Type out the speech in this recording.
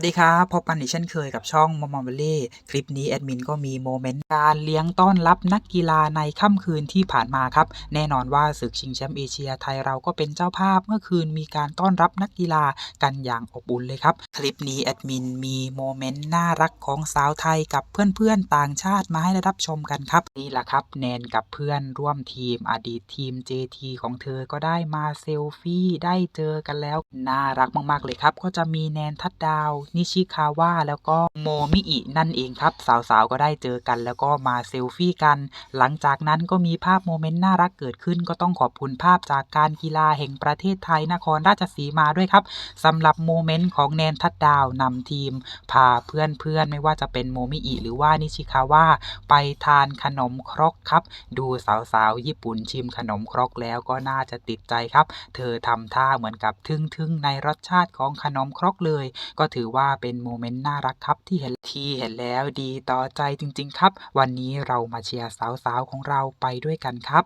สวัสดีครับพบกันอีกเช่นเคยกับช่องมอมอมเบลลี่คลิปนี้แอดมินก็มีโมเมนต์การเลี้ยงต้อนรับนักกีฬาในค่ำคืนที่ผ่านมาครับ แน่นอนว่าศึกชิงแชมป์เอเชียไทยเราก็เป็นเจ้าภาพเมื่อคืนมีการต้อนรับนักกีฬากันอย่างอบอุ่นเลยครับ คลิปนี้แอดมินมีโมเมนต์น่ารักของสาวไทยกับเพื่อนๆต่างชาติมาให้ได้รับชมกันครับนี่แหละครับแนนกับเพื่อนร่วมทีมอดีตทีม JT ของเธอก็ได้มาเซลฟี่ได้เจอกันแล้วน่ารักมากๆเลยครับ ก็จะมีแนนทัดดาวนิชิคาวะแล้วก็โมมิอินั่นเองครับ สาวๆ ก็ได้เจอกัน แล้วก็มาเซลฟี่กัน หลังจากนั้นก็มีภาพโมเมนต์น่ารักเกิดขึ้น ก็ต้องขอบคุณภาพจากการกีฬาแห่งประเทศไทยนครราชสีมาด้วยครับสำหรับโมเมนต์ของแนนทัดดาวนำทีม พาเพื่อนๆ ไม่ว่าจะเป็นโมมิอิหรือว่านิชิคาวะไปทานขนมครกครับ ดูสาวๆ ญี่ปุ่นชิมขนมครกแล้วก็น่าจะติดใจครับ เธอทำท่าเหมือนกับทึ่งๆในรสชาติของขนมครกเลย ก็ถือว่าว่าเป็นโมเมนต์น่ารักครับที่เห็นที่เห็นแล้วดีต่อใจจริง ๆ ครับ วันนี้เรามาเชียร์สาวๆของเราไปด้วยกันครับ